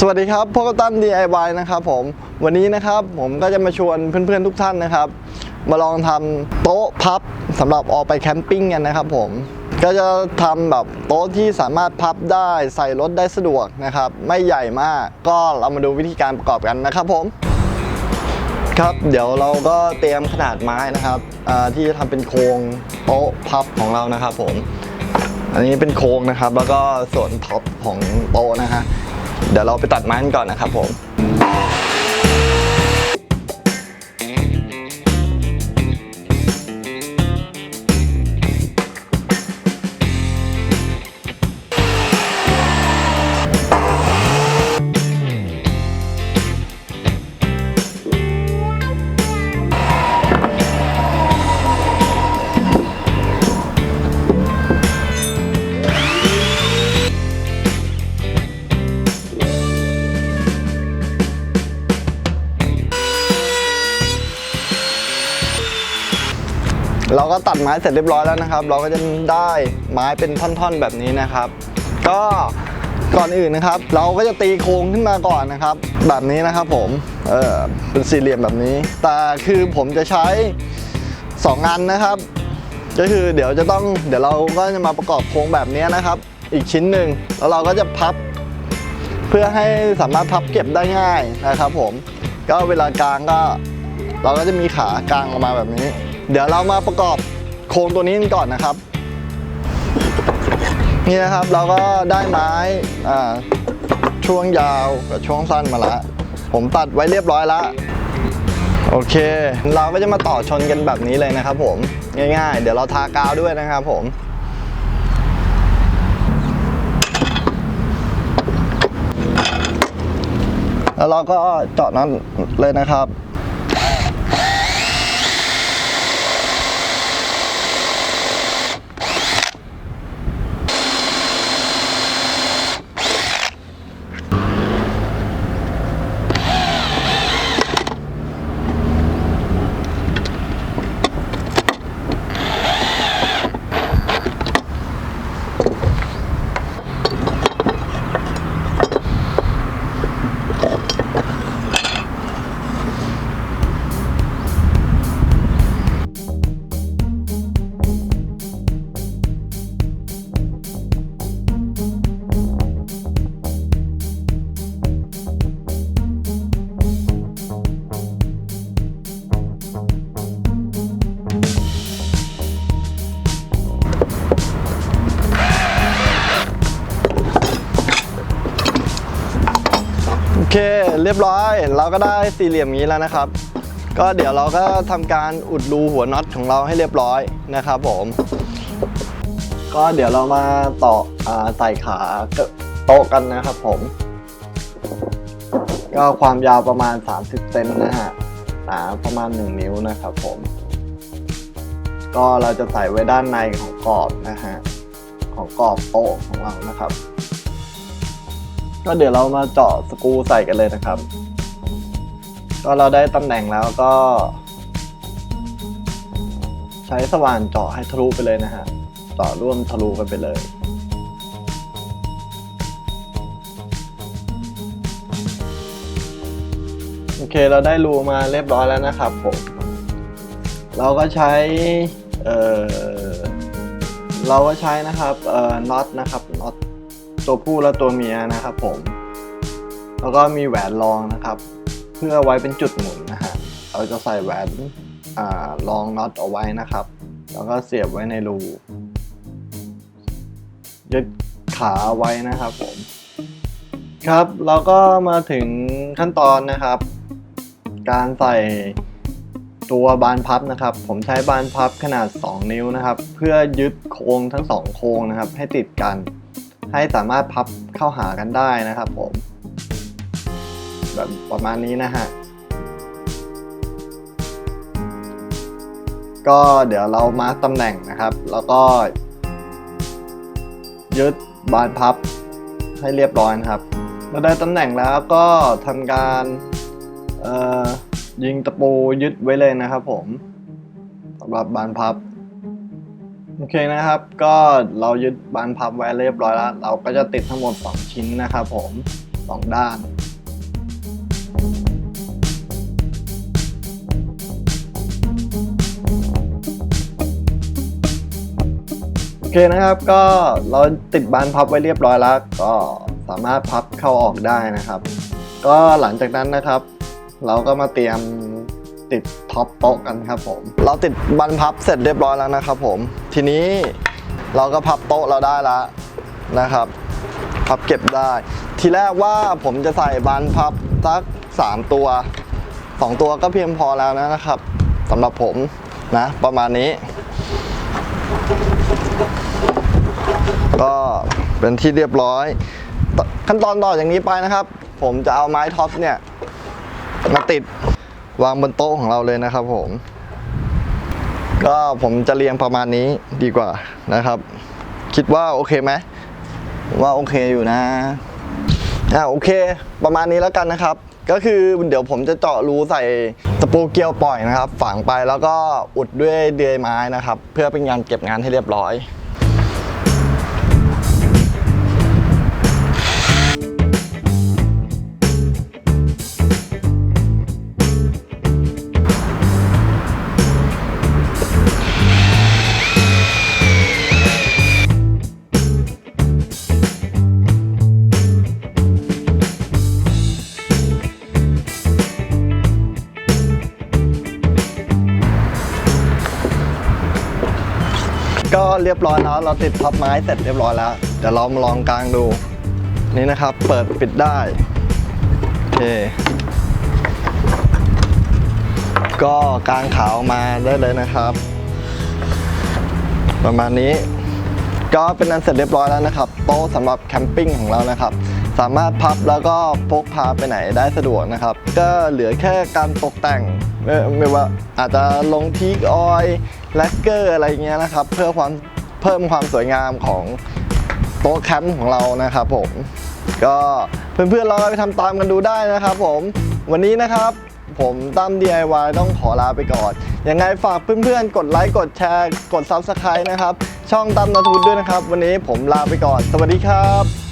สวัสดีครับพวกบตั้ม DIY นะครับผมวันนี้นะครับผมก็จะมาชวนเพื่อนๆทุกท่านนะครับ มาลองทำโต๊ะพับสำหรับออกไปแคมปิ้งกันนะครับผมก็จะทำแบบโต๊ะที่สามารถพับได้ใส่รถได้สะดวกนะครับ ไม่ใหญ่มากก็เรามาดูวิธีการประกอบกันนะครับผมครับเดี๋ยวเราก็เตรียมขนาดไม้นะครับที่จะทำเป็นโครงโต๊ะพับของเรานะครับผมอันนี้เป็นโครงนะครับ แล้วก็ส่วนท็อปของโต๊ะนะฮะ เดี๋ยวเราไปตัดไม้กันก่อนนะครับผม เราก็ตัดไม้เสร็จเรียบร้อยแล้วนะครับ เราก็จะได้ไม้เป็นท่อนๆแบบนี้นะครับ ก็ก่อนอื่นนะครับ เราก็จะตีโครงขึ้นมาก่อนนะครับ แบบนี้นะครับผมเออเป็นสี่เหลี่ยมแบบนี้ แต่คือผมจะใช้สองอันนะครับ ก็คือเดี๋ยวจะต้องเดี๋ยวเราก็จะมาประกอบโครงแบบนี้นะครับ อีกชิ้นหนึ่งแล้วเราก็จะพับ เพื่อให้สามารถพับเก็บได้ง่ายนะครับ ผม ก็เวลากลางก็ เราก็จะมีขากลางออกมาแบบนี้ เดี๋ยวเรามาประกอบโครงตัวนี้กันก่อนนะครับ นี่นะครับเราก็ได้ไม้ช่วงยาวกับช่วงสั้นมาล้วผมตัดไว้เรียบร้อยล้วโอเค เราก็จะมาต่อชนกันแบบนี้เลยนะครับผมง่ายๆ เดี๋ยวเราทากาวด้วยนะครับผมแล้วเราก็เจาะนั้นเลยนะครับ เรียบร้อย เราก็ได้สี่เหลี่ยมนี้แล้วนะครับ ก็เดี๋ยวเราก็ทำการอุดรูหัวน็อตของเราให้เรียบร้อยนะครับผม ก็เดี๋ยวเรามาต่ออใส่ขาโต๊ะกันนะครับผม ก็ความยาวประมาณ 30เซนนะฮะหนาประมาณ 1 นิ้วนะครับผม ก็เราจะใส่ไว้ด้านในของกรอบนะฮะของกรอบโต๊ะของเรานะครับ ก็เดี๋ยวเรามาเจาะสกรูใส่กันเลยนะครับ ก็เราได้ตำแหน่งแล้วก็ ใช้สว่านเจาะให้ทะลุไปเลยนะฮะเจาะร่วมทะลุกันไปเลยโอเคเราได้รูมาเรียบร้อยแล้วนะครับผมเราก็ใช้เออเราก็ใช้นะครับเอ่อน็อตนะครับน็อต ตัวผู้และตัวเมียนะครับผม แล้วก็มีแหวนรองนะครับ เพื่อไว้เป็นจุดหมุนนะฮะเราจะใส่แหวนรองน็อตเอาไว้นะครับ แล้วก็เสียบไว้ในรูยึดขาไว้นะครับผมครับเราก็มาถึงขั้นตอนนะครับ การใส่ตัวบานพับนะครับ ผมใช้บานพับขนาด 2 นิ้วนะครับ เพื่อยึดโครงทั้งสองโครงนะครับ ให้ติดกัน ให้สามารถพับเข้าหากันได้นะครับผม แบบประมาณนี้นะฮะ ก็เดี๋ยวเรามาร์คตำแหน่งนะครับ แล้วก็ ยึดบานพับให้เรียบร้อยนะครับเมื่อได้ตำแหน่งแล้วก็ทำการยิงตะปูยึดไว้เลยนะครับผมสำหรับบานพับ โอเคนะครับ ก็เรายึดบานพับไว้เรียบร้อยแล้ว เราก็จะติดทั้งหมด 2 ชิ้นนะครับผมสองด้านโอเคนะครับก็เราติดบานพับไว้เรียบร้อยแล้ว ก็สามารถพับเข้าออกได้นะครับ ก็หลังจากนั้นนะครับ เราก็มาเตรียม ติดท็อปโต๊ะกันครับผม เราติดบานพับเสร็จเรียบร้อยแล้วนะครับผม ทีนี้เราก็พับโต๊ะเราได้แล้วนะครับ พับเก็บได้ ทีแรกว่าผมจะใส่บานพับสัก 3 ตัว 2 ตัวก็เพียงพอแล้วนะครับสำหรับผมนะ ประมาณนี้ ก็เป็นที่เรียบร้อย ขั้นตอนต่ออย่างนี้ไปนะครับ ผมจะเอาไม้ท็อปเนี่ยมาติด วางบนโต๊ะของเราเลยนะครับผม ก็ผมจะเรียงประมาณนี้ดีกว่านะครับ คิดว่าโอเคไหมว่าโอเคอยู่นะอ่าโอเค ประมาณนี้แล้วกันนะครับ ก็คือเดี๋ยวผมจะเจาะรูใส่ตะปูเกลียวปล่อยนะครับ ฝังไปแล้วก็อุดด้วยเดือยไม้นะครับ เพื่อเป็นการเก็บงานให้เรียบร้อย เรียบร้อยแล้ว เราติดพับไม้เสร็จเรียบร้อยแล้วเดี๋ยวเรามาลองกลางดู นี่นะครับ เปิดปิดได้โอเคก็กางขาวมาได้เลยนะครับ ประมาณนี้ ก็เป็นอันเสร็จเรียบร้อยแล้วนะครับ โต๊ะสำหรับแคมปิ้งของเรานะครับ สามารถพับแล้วก็พกพาไปไหนได้สะดวกนะครับ ก็เหลือแค่การตกแต่งไม่ว่าอาจจะลงทีกออยแลกเกอร์อะไรเงี้ยนะครับ เพื่อความ พิ่มความสวยงามของโต๊ะแคมป์ของเรานะครับผม ก็เพื่อนๆลองเอาไปทำตามกันดูได้นะครับผม วันนี้นะครับผมตั้ม DIY ต้องขอลาไปก่อน ยังไงฝากเพื่อนๆ กดไลค์ กดแชร์ กด Subscribe นะครับ ช่องตั้มนาทูดด้วยนะครับ วันนี้ผมลาไปก่อน สวัสดีครับ